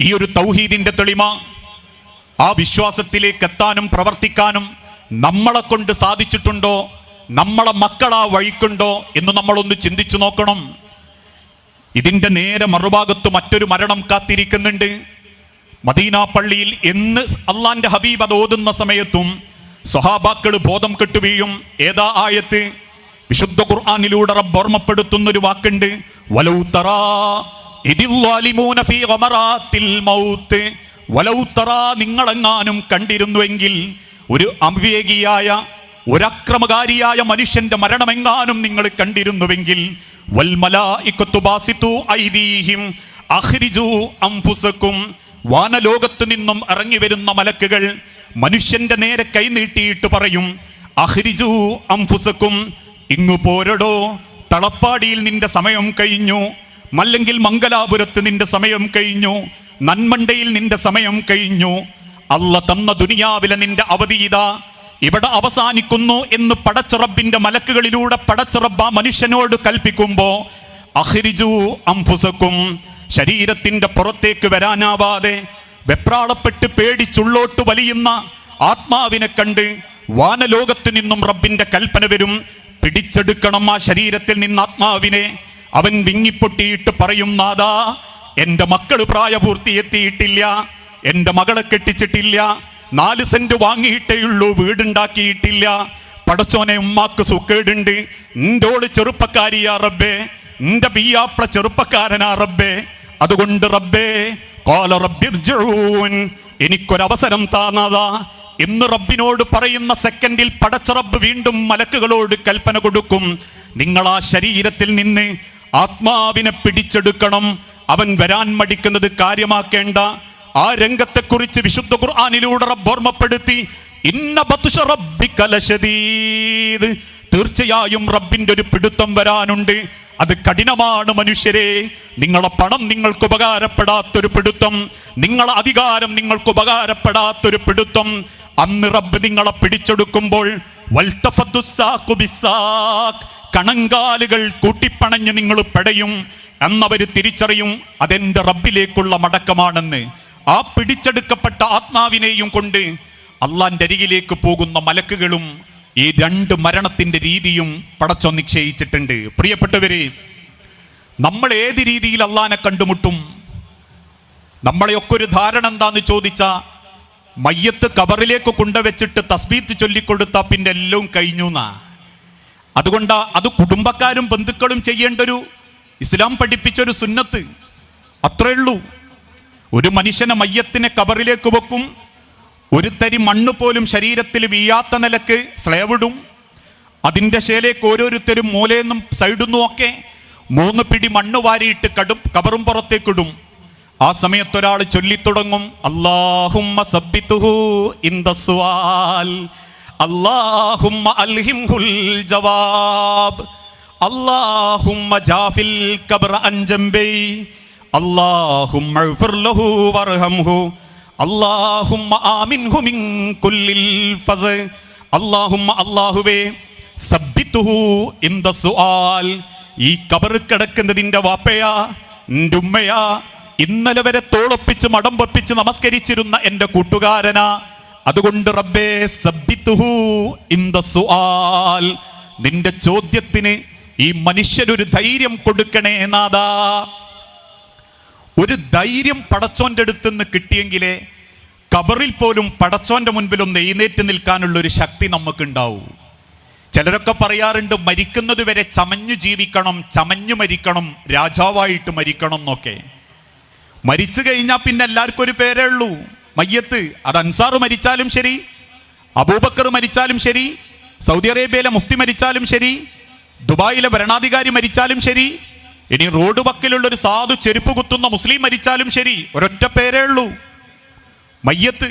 ഈ ഒരു തൗഹീദിന്റെ തെളിമ ആ വിശ്വാസത്തിലേക്ക് എത്താനും പ്രവർത്തിക്കാനും നമ്മളെ കൊണ്ട് സാധിച്ചിട്ടുണ്ടോ? നമ്മളെ മക്കളാ വഴിക്കുണ്ടോ? എന്ന് നമ്മളൊന്ന് ചിന്തിച്ചു നോക്കണം. ഇതിന്റെ നേരെ മറുഭാഗത്ത് മറ്റൊരു മരണം കാത്തിരിക്കുന്നുണ്ട്. മദീന പള്ളിയിൽ എന്ന് അള്ളാന്റെ ഹബീബ് അത് ഓതുന്ന സമയത്തും സ്വഹാബാക്കൾ ബോധം കെട്ടു വീഴും. ഏതാ ആയത്ത്? വിശുദ്ധ ഖുർആാനിലൂടെ റബ്ബ് ഓർമ്മപ്പെടുത്തുന്നൊരു വാക്കുണ്ട്. വലൗ തറാ നിങ്ങളെങ്ങാനും കണ്ടിരുന്നുവെങ്കിൽ ഒരു അവിവേകിയായ ഒരക്രമകാരിയായ മനുഷ്യന്റെ മരണമെങ്ങാനും നിങ്ങൾ കണ്ടിരുന്നുവെങ്കിൽ വാനലോകത്ത് നിന്നും ഇറങ്ങി വരുന്ന മലക്കുകൾ മനുഷ്യന്റെ നേരെ കൈനീട്ടിയിട്ട് പറയും അഹ്രിജു അംഫുസക്കും ഇങ്ങു പോരടോ തളപ്പാടിയിൽ നിന്റെ സമയം കഴിഞ്ഞു. മല്ലെങ്കിൽ മംഗലാപുരത്ത് നിന്റെ സമയം കഴിഞ്ഞു നന്മണ്ടയിൽ നിന്റെ സമയം കഴിഞ്ഞു. അല്ല തന്ന ദുനിയാവിലെ നിന്റെ അവധി ഇതാ. ഇവിടെ അവസാനിക്കുന്നു എന്ന് പടച്ചുറബിന്റെ മലക്കുകളിലൂടെ പടച്ചുറബ ആ മനുഷ്യനോട് കൽപ്പിക്കുമ്പോ അഹ്രിജു അംഫുസക്കും ശരീരത്തിന്റെ പുറത്തേക്ക് വരാനാവാതെ വെപ്രാളപ്പെട്ട് പേടിച്ചുള്ളോട്ട് വലിയുന്ന ആത്മാവിനെ കണ്ട് വാനലോകത്ത് നിന്നും റബ്ബിന്റെ കൽപ്പന വരും. പിടിച്ചെടുക്കണം ആ ശരീരത്തിൽ നിന്ന് ആത്മാവിനെ. അവൻ വിങ്ങിപ്പൊട്ടിയിട്ട് പറയും നാദാ എന്റെ മക്കൾ പ്രായപൂർത്തി എത്തിയിട്ടില്ല എന്റെ മകളെ കെട്ടിച്ചിട്ടില്ല നാല് സെന്റ് വാങ്ങിയിട്ടേയുള്ളൂ വീടുണ്ടാക്കിയിട്ടില്ല. പടച്ചോനെ ഉമ്മാക്ക് സുക്കേടുണ്ട്. ഓട് ചെറുപ്പക്കാരിയാ റബ്ബേ. നിന്റെ പിയാപ്ല ചെറുപ്പക്കാരനാ റബ്ബേ. അതുകൊണ്ട് റബ്ബേ കോല റബ്ബിർജൂൻ എനിക്കൊരവസരം താന്നതാ എന്ന് റബ്ബിനോട് പറയുന്ന സെക്കൻഡിൽ പടച്ച റബ്ബ് വീണ്ടും മലക്കുകളോട് കൽപ്പന കൊടുക്കും. നിങ്ങൾ ആ ശരീരത്തിൽ നിന്ന് ആത്മാവിനെ പിടിച്ചെടുക്കണം. അവൻ വരാൻ മടിക്കുന്നത് കാര്യമാക്കേണ്ട. ആ രംഗത്തെക്കുറിച്ച് വിശുദ്ധ ഖുർആാനിലൂടെ റബ്ബ് ഓർമ്മപ്പെടുത്തി. ഇന്ന ബത്ഷ റബ്ബി ലശദീദ്. തീർച്ചയായും റബ്ബിന്റെ ഒരു പിടുത്തം വരാനുണ്ട്. അത് കഠിനമാണ് മനുഷ്യരെ. നിങ്ങളെ പണം നിങ്ങൾക്ക് ഉപകാരപ്പെടാത്തൊരു പിടുത്തം. നിങ്ങളെ അധികാരം നിങ്ങൾക്ക് ഉപകാരപ്പെടാത്തൊരു പിടുത്തം. അന്ന് റബ്ബ് നിങ്ങളെ പിടിച്ചെടുക്കുമ്പോൾ. കണങ്കാലുകൾ കൂട്ടിപ്പണഞ്ഞ് നിങ്ങൾ പെടയും എന്നവർ തിരിച്ചറിയും അതെന്റെ റബ്ബിലേക്കുള്ള മടക്കമാണെന്ന്. ആ പിടിച്ചെടുക്കപ്പെട്ട ആത്മാവിനെയും കൊണ്ട് അള്ളാന്റെ അരികിലേക്ക് പോകുന്ന മലക്കുകളും ഈ രണ്ട് മരണത്തിന്റെ രീതിയും പടച്ചോ നിശ്ചയിച്ചിട്ടുണ്ട്. പ്രിയപ്പെട്ടവരെ നമ്മൾ ഏത് രീതിയിൽ അള്ളാനെ കണ്ടുമുട്ടും? നമ്മളെയൊക്കെ ഒരു ധാരണ എന്താന്ന് ചോദിച്ച മയ്യത്ത് കബറിലേക്ക് കൊണ്ടുവച്ചിട്ട് തസ്ബീത്ത് ചൊല്ലിക്കൊടുത്ത പിന്നെ എല്ലാം കഴിഞ്ഞു എന്നാ അതുകൊണ്ട് അത് കുടുംബക്കാരും ബന്ധുക്കളും ചെയ്യേണ്ട ഒരു ഇസ്ലാം പഠിപ്പിച്ചൊരു സുന്നത്ത്. അത്രേ ഉള്ളൂ ഒരു മനുഷ്യനെ മയ്യത്തിനെ കബറിലേക്ക് വെക്കും. ഒരു തരി മണ്ണ് പോലും ശരീരത്തിൽ വീയാത്ത നിലയ്ക്ക് സ്ലേവിടും അതിന്റെ ശേലേക്ക് ഓരോരുത്തരും മൂലയെന്നും സൈഡിന്നും ഒക്കെ മൂന്ന് പിടി മണ്ണ് വാരിയിട്ട് കടും കബറും പുറത്തേക്കിടും ആ സമയത്തൊരാൾ ചൊല്ലിത്തുടങ്ങും അല്ലാഹുമ്മ അൽഹിംഹുൽ ജവാബ്. ജാഫിൽ കബ്ര വർഹംഹു ആമിൻഹു മിൻ കുല്ലിൽ ഫസ്. സബ്ബിത്തുഹു ദ സുആൽ. ഈ കബറ് കിടക്കുന്നതിന്റെ വാപ്പയാ ഉമ്മയാ. ഇന്നലെ വരെ തോളൊപ്പിച്ച് മടം പൊപ്പിച്ച് നമസ്കരിച്ചിരുന്ന എന്റെ കൂട്ടുകാരനാ. അതുകൊണ്ട് റബ്ബേ നിന്റെ ചോദ്യത്തിന് ഈ മനുഷ്യരൊരു ധൈര്യം കൊടുക്കണേ നാദാ ഒരു ധൈര്യം പടച്ചോന്റെ അടുത്ത് നിന്ന് കിട്ടിയെങ്കിലേ കബറിൽ പോലും പടച്ചോന്റെ മുൻപിൽ ഒന്ന് എഴുന്നേറ്റ് നിൽക്കാനുള്ള ഒരു ശക്തി നമുക്കുണ്ടാവൂ. ചിലരൊക്കെ പറയാറുണ്ട് മരിക്കുന്നത് വരെ ചമഞ്ഞു ജീവിക്കണം ചമഞ്ഞു മരിക്കണം രാജാവായിട്ട് മരിക്കണം എന്നൊക്കെ. മരിച്ചു കഴിഞ്ഞാൽ പിന്നെ എല്ലാവർക്കും ഒരു പേരേ ഉള്ളൂ. മയ്യത്ത് അത് അൻസാർ മരിച്ചാലും ശരി അബൂബക്കർ മരിച്ചാലും ശരി സൗദി അറേബ്യയിലെ മുഫ്തി മരിച്ചാലും ശരി ദുബായിലെ ഭരണാധികാരി മരിച്ചാലും ശരി ഇനി റോഡ് വക്കിലുള്ള ഒരു സാധു ചെരുപ്പ് കുത്തുന്ന മുസ്ലിം മരിച്ചാലും ശരി ഒരൊറ്റ പേരേ ഉള്ളൂ. മയ്യത്ത്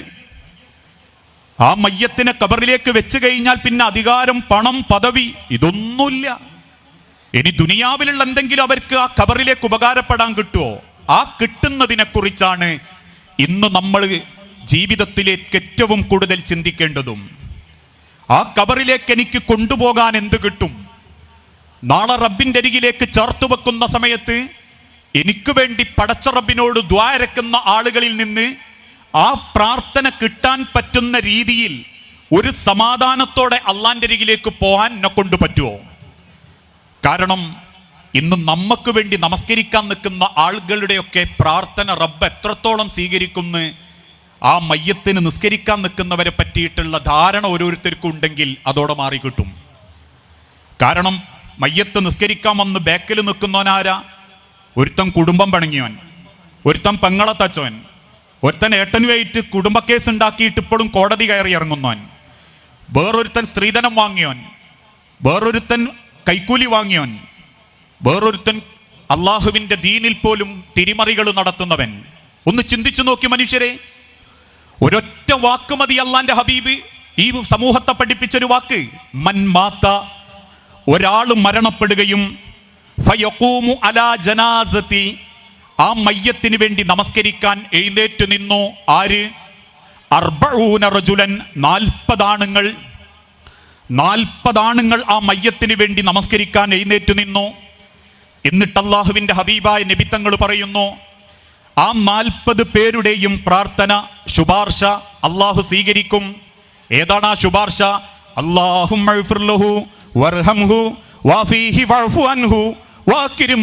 ആ മയ്യത്തിനെ കബറിലേക്ക് വെച്ച് കഴിഞ്ഞാൽ പിന്നെ അധികാരം പണം പദവി ഇതൊന്നുമില്ല. ഇനി ദുനിയാവിലുള്ള എന്തെങ്കിലും അവർക്ക് ആ കബറിലേക്ക് ഉപകാരപ്പെടാൻ കിട്ടുമോ ആ കിട്ടുന്നതിനെ കുറിച്ചാണ് ഇന്ന് നമ്മൾ ജീവിതത്തിലേക്ക് ഏറ്റവും കൂടുതൽ ചിന്തിക്കേണ്ടതും ആ കബറിലേക്ക് എനിക്ക് കൊണ്ടുപോകാൻ എന്ത് കിട്ടും? നാളെ റബ്ബിന്റെ അരികിലേക്ക് ചേർത്ത് വെക്കുന്ന സമയത്ത് എനിക്ക് വേണ്ടി പടച്ച റബ്ബിനോട് ദ്വാരക്കുന്ന ആളുകളിൽ നിന്ന് ആ പ്രാർത്ഥന കിട്ടാൻ പറ്റുന്ന രീതിയിൽ ഒരു സമാധാനത്തോടെ അള്ളാന്റെ അരികിലേക്ക് പോകാൻ എന്നെ കൊണ്ട് പറ്റുമോ കാരണം ഇന്ന് നമുക്ക് വേണ്ടി നമസ്കരിക്കാൻ നിൽക്കുന്ന ആളുകളുടെയൊക്കെ പ്രാർത്ഥന റബ്ബ് എത്രത്തോളം സ്വീകരിക്കുന്നു ആ മയ്യത്തിന് നിസ്കരിക്കാൻ നിൽക്കുന്നവരെ പറ്റിയിട്ടുള്ള ധാരണ ഓരോരുത്തർക്കും ഉണ്ടെങ്കിൽ അതോടെ മാറി കിട്ടും. കാരണം മയ്യത്ത് നിസ്കരിക്കാൻ വന്ന് ബാക്കിൽ നിൽക്കുന്നവനാരാ ഒരുത്തൻ കുടുംബം പണങ്ങിയവൻ ഒരുത്തൻ പെങ്ങളെ തച്ചവൻ ഒരുത്തൻ ഏട്ടനുമായിട്ട് കുടുംബ കേസ് ഉണ്ടാക്കിയിട്ട് ഇപ്പോഴും കോടതി കയറി ഇറങ്ങുന്നവൻ വേറൊരുത്തൻ സ്ത്രീധനം വാങ്ങിയവൻ വേറൊരുത്തൻ കൈക്കൂലി വാങ്ങിയവൻ വേറൊരുത്തൻ അള്ളാഹുവിന്റെ ദീനിൽ പോലും തിരിമറികൾ നടത്തുന്നവൻ. ഒന്ന് ചിന്തിച്ചു നോക്കി മനുഷ്യരെ. ഒരൊറ്റ വാക്ക് മതി അള്ളാന്റെ ഹബീബ്. ഈ സമൂഹത്തെ പഠിപ്പിച്ചൊരു വാക്ക് മൻമാത്ത ഒരാൾ മരണപ്പെടുകയും ഫയഖൂമു അലാ ജനാസത്തി. ആ മയ്യത്തിന് വേണ്ടി നമസ്കരിക്കാൻ എഴുന്നേറ്റ് നിന്നു. ആര്? അർബഊന റജുലൻ. നാൽപ്പതാണുങ്ങൾ. നാൽപ്പതാണുങ്ങൾ ആ മയ്യത്തിന് വേണ്ടി നമസ്കരിക്കാൻ എഴുന്നേറ്റ് നിന്നു. എന്നിട്ട് അള്ളാഹുവിന്റെ ഹബീബായ നബിത്തങ്ങൾ പറയുന്നു ആ നാൽപ്പത് പേരുടെയും പ്രാർത്ഥന ശുപാർശ അള്ളാഹു സ്വീകരിക്കും. ഏതാണ് ആ ശുപാർശ? അള്ളാഹു വർഹംഹു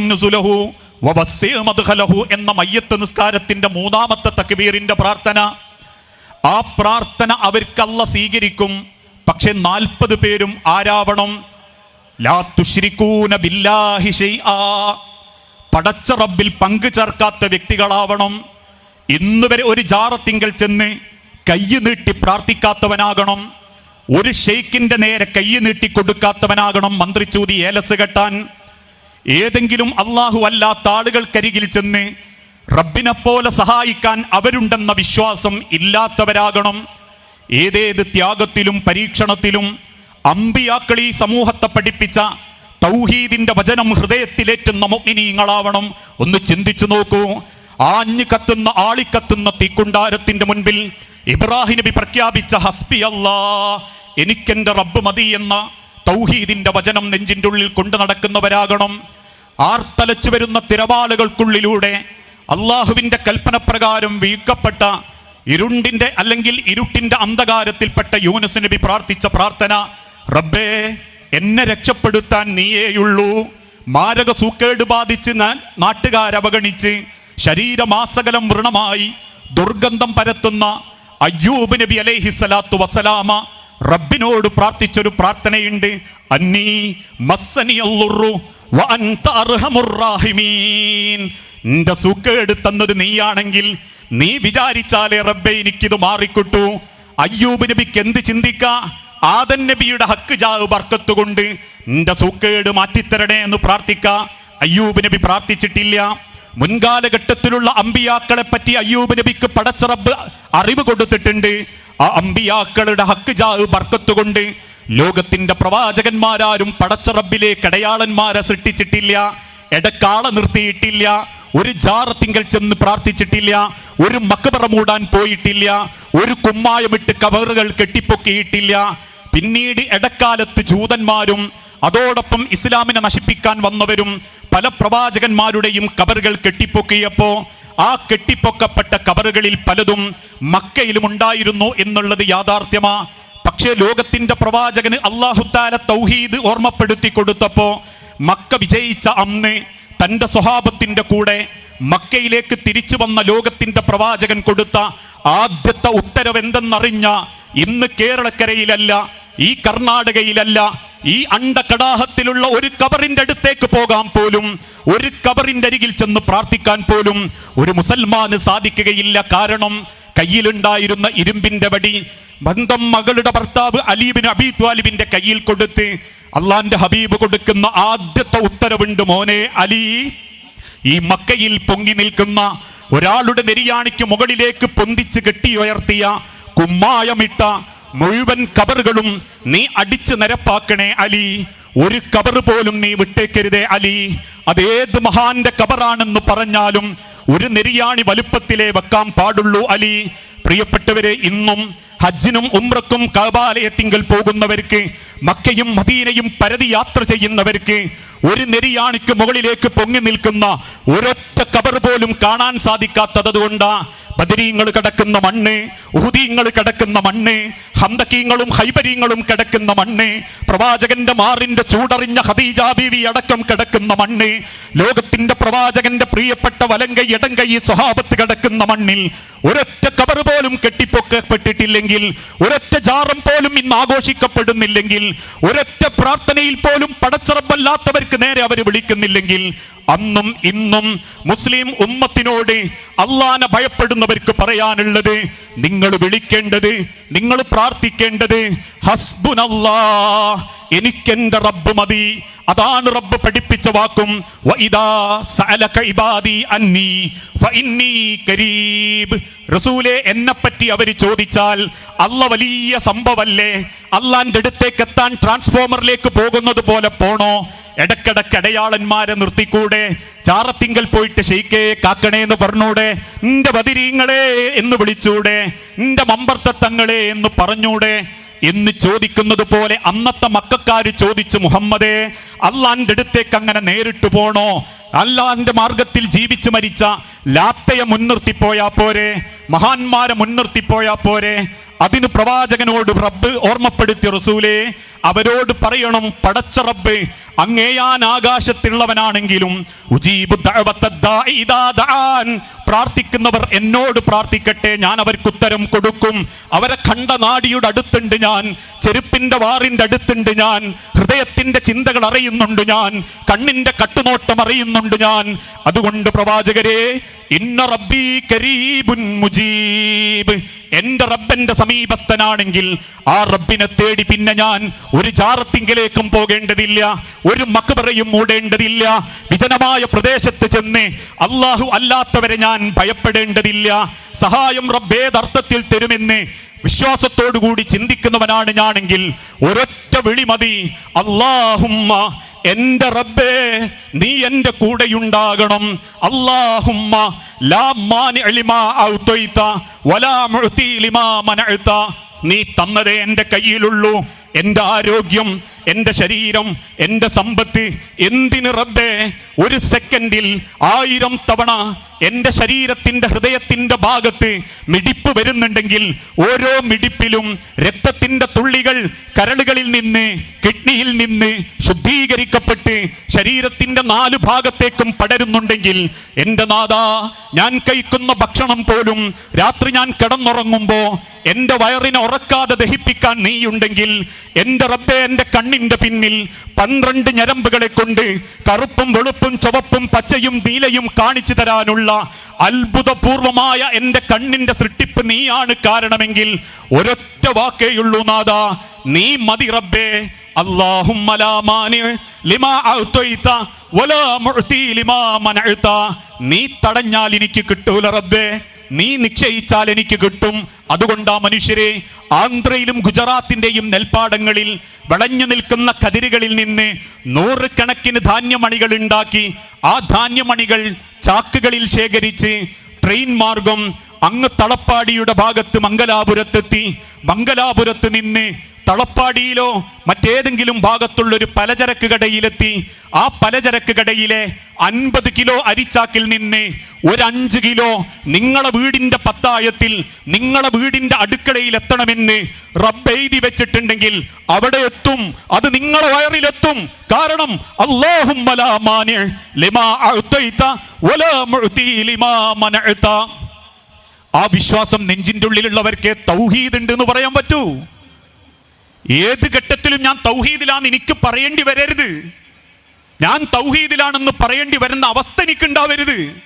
നുസുലഹു എന്ന മയ്യത്ത് നിസ്കാരത്തിന്റെ മൂന്നാമത്തെ തക്ബീറിന്റെ പ്രാർത്ഥന. ആ പ്രാർത്ഥന അവർക്കല്ല സ്വീകരിക്കും. പക്ഷെ നാൽപ്പത് പേരും ആരാവണം? ലാ തുഷ്രിക്കൂന ബില്ലാഹി ഷൈആ. പടച്ച റബ്ബിൽ പങ്കു ചേർക്കാത്ത വ്യക്തികളാവണം. ഇന്ന് വരെ ഒരു ജാറത്തിങ്കൽ ചെന്ന് കൈ നീട്ടി പ്രാർത്ഥിക്കാത്തവനാകണം. ഒരു ഷെയ്ക്കിന്റെ നേരെ കൈ നീട്ടി കൊടുക്കാത്തവനാകണം മന്ത്രിച്ചൂതി ഏലസ് കെട്ടാൻ. ഏതെങ്കിലും അള്ളാഹു അല്ലാത്ത ആളുകൾക്കരികിൽ ചെന്ന് റബ്ബിനെ പോലെ സഹായിക്കാൻ അവരുണ്ടെന്ന വിശ്വാസം ഇല്ലാത്തവരാകണം. ഏതേത് ത്യാഗത്തിലും പരീക്ഷണത്തിലും അമ്പിയാക്കൾ ഈ സമൂഹത്തെ പഠിപ്പിച്ച തൗഹീദിന്റെ വചനം ഹൃദയത്തിലേറ്റുന്ന മുഗ്നിനീങ്ങളാവണം ഒന്ന് ചിന്തിച്ചു നോക്കൂ. ആഞ്ഞു കത്തുന്ന ആളിക്കത്തുന്ന തീക്കുണ്ടാരത്തിന്റെ മുൻപിൽ ഇബ്രാഹിം നബി പ്രഖ്യാപിച്ച ഹസ്ബി അല്ലാ എനിക്കെന്റെ റബ്ബ് മതി എന്ന തൗഹീദിന്റെ വചനം നെഞ്ചിന്റെ ഉള്ളിൽ കൊണ്ടു നടക്കുന്നവരാകണം. ആർത്തലച്ചു വരുന്ന തിരമാലകൾക്കുള്ളിലൂടെ അള്ളാഹുവിന്റെ കൽപ്പനപ്രകാരം വീക്കപ്പെട്ട ഇരുണ്ടിന്റെ അല്ലെങ്കിൽ ഇരുട്ടിന്റെ അന്ധകാരത്തിൽപ്പെട്ട യൂനസ് നബി പ്രാർത്ഥിച്ച പ്രാർത്ഥന റബ്ബേ എന്നെ രക്ഷപ്പെടുത്താൻ നീയേയുള്ളൂ. മാരക സൂക്കേട് ബാധിച്ച് ഞാൻ നാട്ടുകാരവഗണിച്ച് ശരീരമാസകലം വൃണമായി ദുർഗന്ധം പരത്തുന്ന അയ്യൂബ് നബി അലൈഹി സ്വലാത്തു വസലാമ റബ്ബിനോട് പ്രാർത്ഥിച്ചൊരു പ്രാർത്ഥനയുണ്ട്. അന്നീ മസ്സനിയുറു നിന്റെ സൂക്കേട് തന്നത് നീയാണെങ്കിൽ നീ വിചാരിച്ചാലേ റബ്ബെ എനിക്കിത് മാറിക്കിട്ടു. അയ്യൂബ് നബിക്ക് എന്ത് ചിന്തിക്ക? ആദൻ നബിയുടെ ഹക്ക് ജാവ് ബർക്കത്ത് കൊണ്ട് നിന്റെ സൂക്കേട് മാറ്റിത്തരണേ എന്ന് പ്രാർത്ഥിക്ക. അയ്യൂബ് നബി പ്രാർത്ഥിച്ചിട്ടില്ല. മുൻകാലഘട്ടത്തിലുള്ള അമ്പിയാക്കളെ പറ്റി അയ്യൂബ് നബിക്ക് പടച്ചറബ് അറിവ് കൊടുത്തിട്ടുണ്ട്. ആ അമ്പിയാക്കളുടെ ഹക്ക് ജാവ് ബർക്കത്ത് കൊണ്ട് ലോകത്തിന്റെ പ്രവാചകന്മാരാരും പടച്ചറബിലേക്ക് കടയാളന്മാരെ സൃഷ്ടിച്ചിട്ടില്ല. എടക്കാള നിർത്തിയിട്ടില്ല. ഒരു ജാറത്തിങ്കൽ ചെന്ന് പ്രാർത്ഥിച്ചിട്ടില്ല. ഒരു മക്കബറ മൂടാൻ പോയിട്ടില്ല. ഒരു കുമ്മായമിട്ട് കവറുകൾ കെട്ടിപ്പൊക്കിയിട്ടില്ല. പിന്നീട് ഇടക്കാലത്ത് ജൂതന്മാരും അതോടൊപ്പം ഇസ്ലാമിനെ നശിപ്പിക്കാൻ വന്നവരും പല പ്രവാചകന്മാരുടെയും കബറുകൾ കെട്ടിപ്പൊക്കിയപ്പോ ആ കെട്ടിപ്പൊക്കപ്പെട്ട കബറുകളിൽ പലതും മക്കയിലും ഉണ്ടായിരുന്നു എന്നുള്ളത് യാഥാർത്ഥ്യമാ. പക്ഷേ ലോകത്തിന്റെ പ്രവാചകന് അള്ളാഹുത്താല തൗഹീദ് ഓർമ്മപ്പെടുത്തി കൊടുത്തപ്പോ മക്ക വിജയിച്ച അന്ന് തന്റെ സ്വഭാവത്തിന്റെ കൂടെ മക്കയിലേക്ക് തിരിച്ചു വന്ന ലോകത്തിന്റെ പ്രവാചകൻ കൊടുത്ത ആദ്യത്തെ ഉത്തരവെന്തെന്നറിഞ്ഞ ഇന്ന് കേരളക്കരയിലല്ല ഈ കർണാടകയിലല്ല ഈ അണ്ടകടാഹത്തിലുള്ള ഒരു കബറിന്റെ അടുത്തേക്ക് പോകാൻ പോലും ഒരു കബറിന്റെ അരികിൽ ചെന്ന് പ്രാർത്ഥിക്കാൻ പോലും ഒരു മുസൽമാന് സാധിക്കുകയില്ല. കാരണം കയ്യിലുണ്ടായിരുന്ന ഇരുമ്പിന്റെ വടി ബന്ധം മകളുടെ ഭർത്താവ് അലീബിന് അബീ ത്വാലിബിന്റെ കയ്യിൽ കൊടുത്ത് അള്ളാന്റെ ഹബീബ് കൊടുക്കുന്ന ആദ്യത്തെ ഉത്തരവുണ്ട് മോനെ അലി. ഈ മക്കയിൽ പൊങ്ങി നിൽക്കുന്ന ഒരാളുടെ നെരിയാണിക്ക് മുകളിലേക്ക് പൊന്തിച്ച് കെട്ടിയുയർത്തിയ കുമ്മായമിട്ട മുഴുവൻ കബറുകളും നീ അടിച്ചു നിരപ്പാക്കണേ അലി. ഒരു കബർ പോലും നീ വിട്ടേക്കരുതേ അലി. അതേത് മഹാന്റെ കബറാണെന്ന് പറഞ്ഞാലും ഒരു നെരിയാണി വലുപ്പത്തിലേ വെക്കാൻ പാടുള്ളൂ അലി. പ്രിയപ്പെട്ടവരെ ഇന്നും ഹജ്ജിനും ഉംറക്കും കബാലയത്തിങ്കൽ പോകുന്നവർക്ക് മക്കയും മദീനയും പരതി യാത്ര ചെയ്യുന്നവർക്ക് ഒരു നെരിയാണിക്ക് മുകളിലേക്ക് പൊങ്ങി നിൽക്കുന്ന ഒരൊറ്റ കബർ പോലും കാണാൻ സാധിക്കാത്തത് കൊണ്ടാ ബദരീങ്ങൾ കിടക്കുന്ന മണ്ണ് ഉഹുദീങ്ങൾ കിടക്കുന്ന മണ്ണ് ഹന്തക്കീങ്ങളും ഹൈബരീങ്ങളും കിടക്കുന്ന മണ്ണ് പ്രവാചകന്റെ മാറിന്റെ ചൂടറിഞ്ഞ ഖദീജ ബീവി അടക്കം കിടക്കുന്ന മണ്ണ് ലോകത്തിന്റെ പ്രവാചകന്റെ പ്രിയപ്പെട്ട വലങ്കൈ ഇടങ്കൈ സ്വഹാബത്ത് കിടക്കുന്ന മണ്ണിൽ ഒരൊറ്റ കബർ പോലും കെട്ടിപ്പൊക്കപ്പെട്ടിട്ടില്ലെങ്കിൽ ഒരൊറ്റ ജാറം പോലും ഇന്ന് ആഘോഷിക്കപ്പെടുന്നില്ലെങ്കിൽ ഒരൊറ്റ പ്രാർത്ഥനയിൽ പോലും പടച്ചറപ്പല്ലാത്തവർക്ക് നേരെ അവർ വിളിക്കുന്നില്ലെങ്കിൽ അന്നും ഇന്നും മുസ്ലിം ഉമ്മത്തിനോട് അള്ളാനെ ഭയപ്പെടുന്നവർക്ക് പറയാനുള്ളത് നിങ്ങൾ വിളിക്കേണ്ടത് നിങ്ങൾ പ്രാർത്ഥിക്കേണ്ടത് ഹസ്ബുനല്ലാ എനിക്കെന്റെ റബ്ബ് മതി. അതാണ് റബ്ബ് പഠിപ്പിച്ച വാക്കും. റസൂലെ എന്നെ പറ്റി അവർ ചോദിച്ചാൽ അല്ല വലിയ സംഭവല്ലേ? അള്ളാന്റെ അടുത്തേക്ക് എത്താൻ ട്രാൻസ്ഫോമറിലേക്ക് പോകുന്നത് പോലെ പോണോ? ഇടക്കിടക്ക് അടയാളന്മാരെ നിർത്തിക്കൂടെ? ചാറത്തിങ്കൽ പോയിട്ട് ഷെയ്ക്കേ കാക്കണേ എന്ന് പറഞ്ഞൂടെ നിന്റെ ബദിരീങ്ങളെ എന്ന് വിളിച്ചൂടെ നിന്റെ മമ്പർത്തങ്ങളെ എന്ന് പറഞ്ഞൂടെ എന്ന് ചോദിക്കുന്നത് പോലെ അന്നത്തെ മക്കാര് ചോദിച്ചു മുഹമ്മദേ അള്ളാന്റെ അടുത്തേക്ക് അങ്ങനെ നേരിട്ട് പോണോ? അല്ലാന്റെ മാർഗത്തിൽ ജീവിച്ചു മരിച്ച ലാത്തയെ മുൻനിർത്തിപ്പോയാ പോരെ മഹാന്മാരെ മുൻനിർത്തിപ്പോയാ പോരെ. അതിന് പ്രവാചകനോട് റബ്ബ് ഓർമ്മപ്പെടുത്തി റസൂലേ അവരോട് പറയണം പടച്ച റബ്ബ് അങ്ങേയാൻ ആകാശത്തുള്ളവനാണെങ്കിലും പ്രാർത്ഥിക്കുന്നവർ എന്നോട് പ്രാർത്ഥിക്കട്ടെ ഞാൻ അവർക്ക് ഉത്തരം കൊടുക്കും. അവരെ കണ്ട നാടിയുടെ അടുത്തുണ്ട് ഞാൻ ചെരുപ്പിന്റെ വാറിന്റെ അടുത്തുണ്ട് ഞാൻ ഹൃദയത്തിന്റെ ചിന്തകൾ അറിയുന്നുണ്ട് ഞാൻ കണ്ണിന്റെ കട്ടുനോട്ടം അറിയുന്നുണ്ട് ഞാൻ. അതുകൊണ്ട് പ്രവാചകരെ ഇന്ന റബ്ബി കരീബുൻ മുജീബ്. എന്റെ റബ്ബന്റെ സമീപസ്ഥനാണെങ്കിൽ ആ റബ്ബിനെ തേടി പിന്നെ ഞാൻ ഒരു ചാറത്തിങ്കിലേക്കും പോകേണ്ടതില്ല ഒരു മക്ബറയും മൂടേണ്ടതില്ല. വിജനമായ പ്രദേശത്ത് ചെന്ന് അള്ളാഹു അല്ലാത്തവരെ ഞാൻ ഭയപ്പെടേണ്ടതില്ല. സഹായം റബ്ബേതർത്ഥത്തിൽ തരുമെന്ന് വിശ്വാസത്തോടുകൂടി ചിന്തിക്കുന്നവനാണ് ഞാനെങ്കിൽ ഒരൊറ്റ വിളി മതി. അള്ളാഹുമ്മ എന്റെ റബ്ബേ നീ എന്റെ കൂടെയുണ്ടാകണം. അള്ളാഹുമ്മ നീ തന്നതേ എന്റെ കയ്യിലുള്ളൂ. എന്റെ ആരോഗ്യം എന്റെ ശരീരം എന്റെ സമ്പത്ത് എന്തിന് റബ്ബേ? ഒരു സെക്കൻഡിൽ ആയിരം തവണ എന്റെ ശരീരത്തിന്റെ ഹൃദയത്തിന്റെ ഭാഗത്ത് മിടിപ്പ് വരുന്നുണ്ടെങ്കിൽ ഓരോ മിടിപ്പിലും രക്തത്തിന്റെ തുള്ളികൾ കരളുകളിൽ നിന്ന് കിഡ്നിയിൽ നിന്ന് ശുദ്ധീകരിക്കപ്പെട്ട് ശരീരത്തിന്റെ നാല് ഭാഗത്തേക്കും പടരുന്നുണ്ടെങ്കിൽ എന്റെ നാഥ ഞാൻ കഴിക്കുന്ന ഭക്ഷണം പോലും രാത്രി ഞാൻ കിടന്നുറങ്ങുമ്പോ എന്റെ വയറിനെ ഉറക്കാതെ ദഹിപ്പിക്കാൻ നീയുണ്ടെങ്കിൽ എന്റെ റബ്ബെ എന്റെ കണ്ണിന്റെ പിന്നിൽ പന്ത്രണ്ട് ഞരമ്പുകളെ കൊണ്ട് കറുപ്പും വെളുപ്പും ചുവപ്പും പച്ചയും നീലയും കാണിച്ചു തരാനുള്ള അത്ഭുതപൂർവമായ എന്റെ കണ്ണിന്റെ സൃഷ്ടിപ്പ് നീയാണ് കാരണമെങ്കിൽ ഒരൊറ്റ വാക്കേയുള്ളൂ നാഥ നീ മതി റബ്ബേ. മനഅത. നീ തടഞ്ഞാൽ എനിക്ക് കിട്ടൂല റബ്ബേ. നീ നിശ്ചയിച്ചാൽ എനിക്ക് കിട്ടും. അതുകൊണ്ടാ മനുഷ്യരെ ആന്ധ്രയിലും ഗുജറാത്തിന്റെയും നെൽപ്പാടങ്ങളിൽ വിളഞ്ഞു നിൽക്കുന്ന കതിരുകളിൽ നിന്ന് നൂറുകണക്കിന് ധാന്യമണികൾ ഉണ്ടാക്കി ആ ധാന്യമണികൾ ചാക്കുകളിൽ ശേഖരിച്ച് ട്രെയിൻ മാർഗം അങ്ങ് തളപ്പാടിയുടെ ഭാഗത്ത് മംഗലാപുരത്തെത്തി. മംഗലാപുരത്ത് നിന്ന് തളപ്പാടിയിലോ മറ്റേതെങ്കിലും ഭാഗത്തുള്ള ഒരു പലചരക്ക് കടയിലെത്തി ആ പലചരക്ക് കടയിലെ അൻപത് കിലോ അരിച്ചാക്കിൽ നിന്ന് ഒരു കിലോ നിങ്ങളെ വീടിന്റെ പത്തായത്തിൽ നിങ്ങളെ വീടിന്റെ അടുക്കളയിൽ എത്തണമെന്ന് റബ്ബ് എഴുതി വെച്ചിട്ടുണ്ടെങ്കിൽ അവിടെ എത്തും അത് നിങ്ങളെ വയറിലെത്തും. കാരണം അള്ളാഹും ആ വിശ്വാസം നെഞ്ചിന്റെ ഉള്ളിലുള്ളവർക്ക് തൗഹീദ് ഉണ്ട് എന്ന് പറയാൻ പറ്റൂ. ഏത് ഘട്ടത്തിലും ഞാൻ തൗഹീദിലാന്ന് എനിക്ക് പറയേണ്ടി വരരുത്. ഞാൻ തൗഹീദിലാണെന്ന് പറയേണ്ടി വരുന്ന അവസ്ഥ എനിക്ക് ഉണ്ടാവരുത്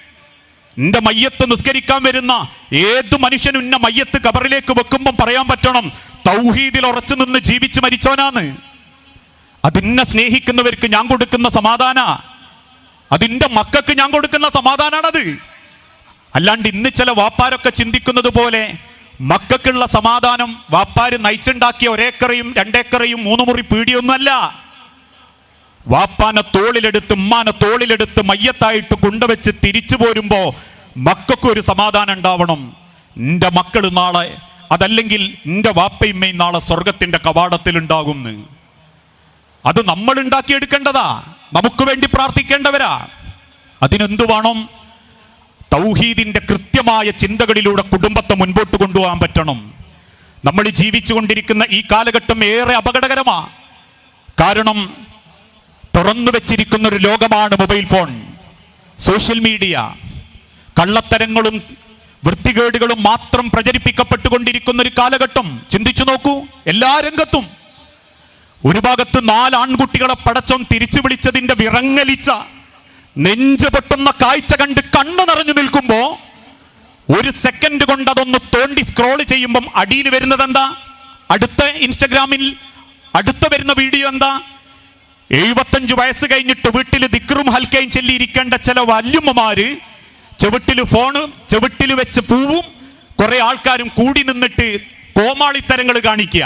എന്റെ മയ്യത്ത് നിസ്കരിക്കാൻ വരുന്ന ഏത് മനുഷ്യനും ഇന്ന മയ്യത്ത് കബറിലേക്ക് വെക്കുമ്പോൾ പറയാൻ പറ്റണം തൗഹീദിൽ ഉറച്ചു നിന്ന് ജീവിച്ച് മരിച്ചവനാന്ന് അതിന്നെ സ്നേഹിക്കുന്നവർക്ക് ഞാൻ കൊടുക്കുന്ന സമാധാന. അതിന്റെ മക്കൾക്ക് ഞാൻ കൊടുക്കുന്ന സമാധാനാണത്. അല്ലാണ്ട് ഇന്ന് ചില വാപ്പാരൊക്കെ ചിന്തിക്കുന്നത് പോലെ മക്കൾക്കുള്ള സമാധാനം വാപ്പാര് നയിച്ചുണ്ടാക്കിയ ഒരേക്കറയും രണ്ടേക്കറയും മൂന്ന് മുറി പീടിയൊന്നുമല്ല. വാപ്പാനെ തോളിലെടുത്ത് ഉമ്മാനെ തോളിലെടുത്ത് മയ്യത്തായിട്ട് കൊണ്ടുവച്ച് തിരിച്ചു പോരുമ്പോ മക്കൾക്ക് ഒരു സമാധാനം ഉണ്ടാവണം. നിന്റെ മക്കൾ നാളെ അതല്ലെങ്കിൽ നിന്റെ വാപ്പയുമ്മയും നാളെ സ്വർഗത്തിന്റെ കവാടത്തിൽ ഉണ്ടാകുന്നു അത് നമ്മൾ ഉണ്ടാക്കിയെടുക്കേണ്ടതാ. നമുക്ക് വേണ്ടി പ്രാർത്ഥിക്കേണ്ടവരാ. അതിനെന്തു വേണം? തൗഹീദിന്റെ കൃത്യമായ ചിന്തകളിലൂടെ കുടുംബത്തെ മുൻപോട്ട് കൊണ്ടുപോകാൻ പറ്റണം. നമ്മൾ ജീവിച്ചുകൊണ്ടിരിക്കുന്ന ഈ കാലഘട്ടം ഏറെ അപകടകരമാണ് കാരണം തുറന്നു വെച്ചിരിക്കുന്ന ഒരു ലോകമാണ് മൊബൈൽ ഫോൺ സോഷ്യൽ മീഡിയ. കള്ളത്തരങ്ങളും വൃത്തികേടുകളും മാത്രം പ്രചരിപ്പിക്കപ്പെട്ടുകൊണ്ടിരിക്കുന്ന ഒരു കാലഘട്ടം. ചിന്തിച്ചു നോക്കൂ എല്ലാ രംഗത്തും. ഒരു ഭാഗത്ത് നാല് ആൺകുട്ടികളെ പടച്ചോൻ തിരിച്ചു വിളിച്ചതിന്റെ വിറങ്ങലിച്ച നെഞ്ചു പൊട്ടുന്ന കാഴ്ച കണ്ട് കണ്ണു നിറഞ്ഞു നിൽക്കുമ്പോ ഒരു സെക്കൻഡ് കൊണ്ട് അതൊന്ന് തോണ്ടി സ്ക്രോൾ ചെയ്യുമ്പം അടിയിൽ വരുന്നത് എന്താ? അടുത്ത ഇൻസ്റ്റഗ്രാമിൽ അടുത്ത വരുന്ന വീഡിയോ എന്താ? എഴുപത്തഞ്ച് വയസ്സ് കഴിഞ്ഞിട്ട് വീട്ടിൽ ദിക്റും ഹൽക്കയും ചെല്ലിയിരിക്കേണ്ട ചില വല്യമ്മമാര് ചെവിട്ടിൽ ഫോണ് ചെവിട്ടിൽ വെച്ച് പൂവും കുറെ ആൾക്കാരും കൂടി നിന്നിട്ട് കോമാളിത്തരങ്ങൾ കാണിക്കുക.